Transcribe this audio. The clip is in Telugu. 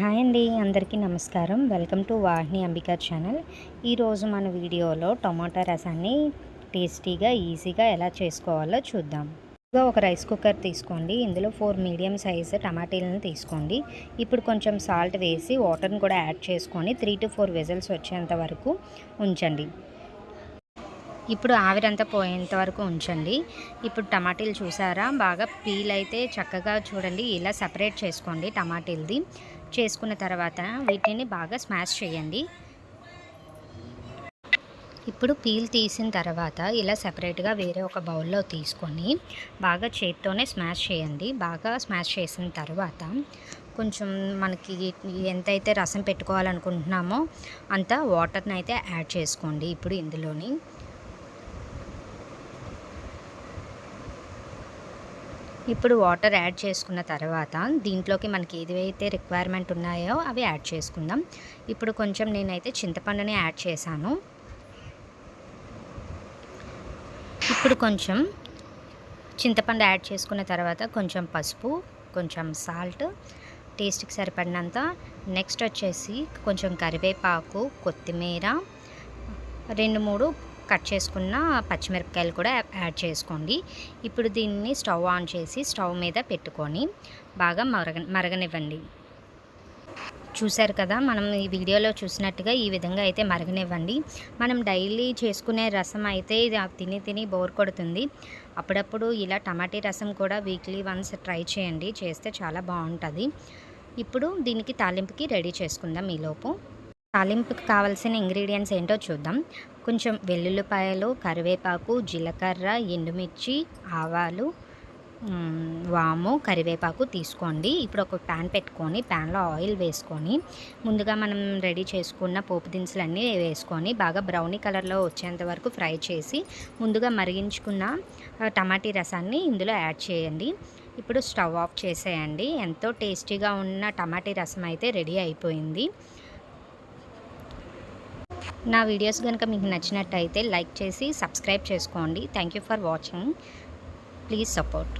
హాయ్ అండి అందరికీ నమస్కారం. Welcome to Vahini Ambika channel. ఈరోజు మన వీడియోలో టమాటా రసాన్ని టేస్టీగా ఈజీగా ఎలా చేసుకోవాలో చూద్దాం. ముందుగా ఒక రైస్ కుక్కర్ తీసుకోండి. ఇందులో ఫోర్ మీడియం సైజ్ టమాటీలను తీసుకోండి. ఇప్పుడు కొంచెం సాల్ట్ వేసి వాటర్ని కూడా యాడ్ చేసుకొని త్రీ టు ఫోర్ విజల్స్ వచ్చేంత వరకు ఉంచండి. ఇప్పుడు ఆవిరంతా పోయేంత వరకు ఉంచండి. ఇప్పుడు టమాటీలు చూసారా? బాగా పీల్ అయితే చక్కగా చూడండి. ఇలా సపరేట్ చేసుకోండి టమాటీలది. చేసుకున్న తర్వాత వీటిని బాగా స్మాష్ చేయండి. ఇప్పుడు పీల్ తీసిన తర్వాత ఇలా సపరేట్గా వేరే ఒక బౌల్లో తీసుకొని బాగా చేత్తోనే స్మాష్ చేయండి. బాగా స్మాష్ చేసిన తర్వాత కొంచెం మనకి ఎంతైతే రసం పెట్టుకోవాలనుకుంటున్నామో అంత వాటర్ని అయితే యాడ్ చేసుకోండి. ఇప్పుడు ఇందులోని ఇప్పుడు వాటర్ యాడ్ చేసుకున్న తర్వాత దీంట్లోకి మనకి ఏదైతే రిక్వైర్మెంట్ ఉన్నాయో అవి యాడ్ చేసుకుందాం. ఇప్పుడు కొంచెం నేనైతే చింతపండుని యాడ్ చేశాను. ఇప్పుడు కొంచెం చింతపండు యాడ్ చేసుకున్న తర్వాత కొంచెం పసుపు కొంచెం సాల్ట్ టేస్ట్కి సరిపడినంత. నెక్స్ట్ వచ్చేసి కొంచెం కరివేపాకు కొత్తిమీర రెండు మూడు కట్ చేసుకున్న పచ్చిమిరపకాయలు కూడా యాడ్ చేసుకోండి. ఇప్పుడు దీన్ని స్టవ్ ఆన్ చేసి స్టవ్ మీద పెట్టుకొని బాగా మరగ మరగనివ్వండి. చూశారు కదా మనం ఈ వీడియోలో చూసినట్టుగా ఈ విధంగా అయితే మరగనివ్వండి. మనం డైలీ చేసుకునే రసం అయితే ఇది తిని తిని బోర్ కొడుతుంది. అప్పుడప్పుడు ఇలా టమాటీ రసం కూడా వీక్లీ వన్స్ ట్రై చేయండి చేస్తే చాలా బాగుంటుంది. ఇప్పుడు దీనికి తాలింపుకి రెడీ చేసుకుందాం ఈలోపు తాలింపుకి కావాల్సిన ఇంగ్రీడియంట్స్ ఏంటో చూద్దాం. కొంచెం వెల్లుల్లిపాయలు కరివేపాకు జీలకర్ర ఎండుమిర్చి ఆవాలు వాము కరివేపాకు తీసుకోండి. ఇప్పుడు ఒక ప్యాన్ పెట్టుకొని ప్యాన్లో ఆయిల్ వేసుకొని ముందుగా మనం రెడీ చేసుకున్న పోపు దినుసులన్నీ వేసుకొని బాగా బ్రౌనీ కలర్లో వచ్చేంత వరకు ఫ్రై చేసి ముందుగా మరిగించుకున్న టమాటీ రసాన్ని ఇందులో యాడ్ చేయండి. ఇప్పుడు స్టవ్ ఆఫ్ చేసేయండి. ఎంతో టేస్టీగా ఉన్న టమాటీ రసం అయితే రెడీ అయిపోయింది. నా వీడియోస్ కనుక మీకు నచ్చినట్టయితే లైక్ చేసి సబ్స్క్రైబ్ చేసుకోండి. Thank you for watching please support